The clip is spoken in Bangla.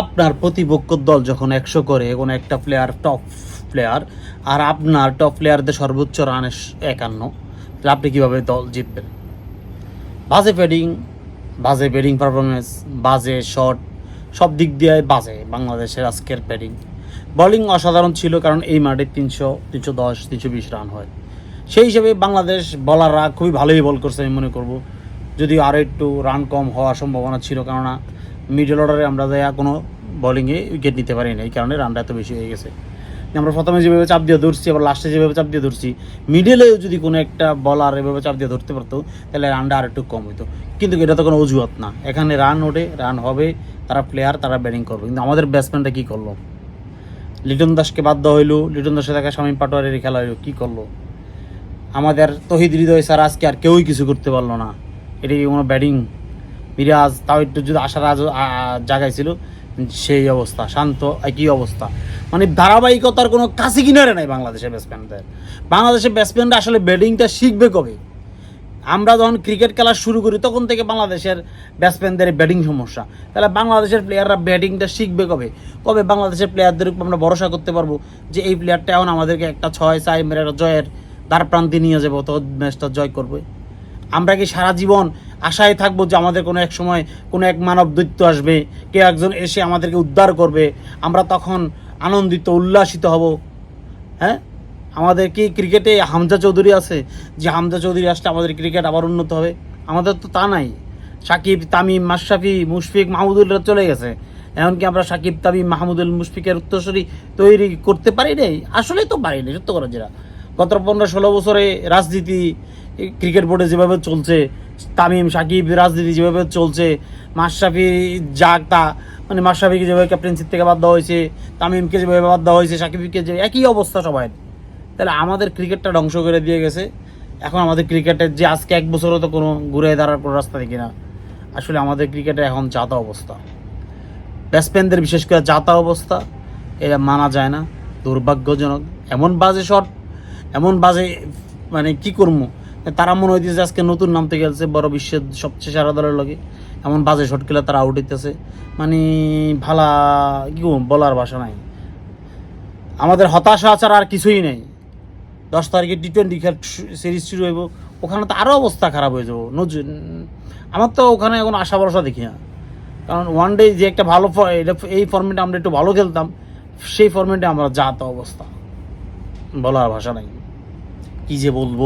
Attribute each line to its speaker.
Speaker 1: আপনার প্রতিপক্ষর দল যখন একশো করে, কোনো একটা প্লেয়ার টপ প্লেয়ার আর আপনার টপ প্লেয়ারদের সর্বোচ্চ রান একান্ন, তাহলে আপনি কীভাবে দল জিতবেন? বাজে ব্যাটিং বাজে ব্যাটিং পারফরমেন্স বাজে শট সব দিক দিয়ে বাজে বাংলাদেশের আজকের ব্যাটিং বোলিং অসাধারণ ছিল কারণ এই মাঠে তিনশো তিনশো দশ, তিনশো বিশ রান হয়। সেই হিসেবে বাংলাদেশ বলাররা খুবই ভালোই বল করছে আমি মনে করব। যদিও আরও একটু রান কম হওয়ার সম্ভাবনা ছিল কেননা মিডল অর্ডারে আমরা দেয়া কোনো বোলিংয়ে উইকেট নিতে পারি না এই কারণে রানটা এত বেশি হয়ে গেছে। আমরা প্রথমে যেভাবে চাপ দিয়ে ধরছি, আবার লাস্টে যেভাবে চাপ দিয়ে ধরছি মিডলেও যদি কোনো একটা বলার এভাবে চাপ দিয়ে ধরতে পারতো, তাহলে রানটা আর একটু কম হতো কিন্তু এটা তো কোনো অজুহাত না। এখানে রান ওঠে রান হবে, তারা প্লেয়ার তারা ব্যাটিং করবে। কিন্তু আমাদের ব্যাটসম্যানটা কী করল? লিটন দাসকে বাধ্য হইল, লিটন দাসের দেখা শামীম পাটোয়ারের খেলা হইল, কী করল? আমাদের তহিদ হৃদয় স্যার আজকে আর কেউই কিছু করতে পারল না। এটা কোনো ব্যাটিং মিরাজ তাও একটু যদি আশার আজ জাগাইছিল, সেই অবস্থা, শান্ত, একই অবস্থা। মানে ধারাবাহিকতার কোনো কাছে কিনারে নাই বাংলাদেশের ব্যাটসম্যানদের বাংলাদেশের ব্যাটসম্যানরা আসলে ব্যাটিংটা শিখবে কবে? আমরা যখন ক্রিকেট খেলা শুরু করি, তখন থেকে বাংলাদেশের ব্যাটসম্যানদের ব্যাটিং সমস্যা। তাহলে বাংলাদেশের প্লেয়াররা ব্যাটিংটা শিখবে কবে? কবে বাংলাদেশের প্লেয়ারদের উপর আমরা ভরসা করতে পারব যে এই প্লেয়ারটা এখন আমাদেরকে একটা ছয় চাই মেরে একটা জয়ের দ্বার প্রান্তে নিয়ে যাব, তো ম্যাচটা জয় করবে? আমরা কি সারা জীবন আশায় থাকব যে আমাদের কোনো এক সময় কোনো এক মানব দৈত্য আসবে, কেউ একজন এসে আমাদেরকে উদ্ধার করবে, আমরা তখন আনন্দিত, উল্লাসিত হব। হ্যাঁ? আমাদের কি ক্রিকেটে হামজা চৌধুরী আছে? যে হামজা চৌধুরী আসলে আমাদের ক্রিকেট আবার উন্নত হবে। আমাদের তো তা নাই। সাকিব, তামিম, মাশরাফি, মুশফিক, মাহমুদুল্লাহ চলে গেছে। এমনকি আমরা সাকিব, তামিম, মাহমুদুল, মুশফিকের উত্তরসূরি তৈরি করতে পারি নাই। আসলেই তো পারি নাই, সত্য করে যেটা। গত পনেরো ষোলো বছরে রাজনীতি, ক্রিকেট বোর্ডে যেভাবে চলছে তামিম, সাকিব, রাজনীতি যেভাবে চলছে, মাশরাফি যাক তা মানে মাশরাফিকে যেভাবে ক্যাপ্টেন্সির থেকে বাদ দেওয়া হয়েছে, তামিমকে যেভাবে বাদ দেওয়া হয়েছে, সাকিবকে যে একই অবস্থা সবাই তাহলে আমাদের ক্রিকেটটা ধ্বংস করে দিয়ে গেছে। এখন আমাদের ক্রিকেটের যে আজকে এক বছরও তো কোনো ঘুরে দাঁড়ার কোনো রাস্তা দেখি না। আসলে আমাদের ক্রিকেটে এখন যাতা অবস্থা। ব্যাটসম্যানদের বিশেষ করে যাতা অবস্থা, এটা মানা যায় না। দুর্ভাগ্যজনক। এমন বাজে শট এমন বাজে মানে কি করব? তারা মনে হইতেছে আজকে নতুন নামতে গেছে, বড় বিশ্বের সবচেয়ে সেরা দলের লগে। এমন বাজে শট খেলে তারা আউট হইতেছে। মানে ভালা, কি বলার ভাষা নাই। আমাদের হতাশা ছাড়া আর কিছুই নেই। দশ তারিখে টি টোয়েন্টি খেল সিরিজ শুরু হইব, ওখানে তো আরও অবস্থা খারাপ হয়ে যাব। নজর আমার তো ওখানে এখন আশা ভরসা দেখি না। কারণ ওয়ান ডে যে একটা ভালো এই ফর্মেটে আমরা একটু ভালো খেলতাম, সেই ফর্মেটে আমরা যা তা অবস্থা। বলার ভাষা নাই। কি যে বলব?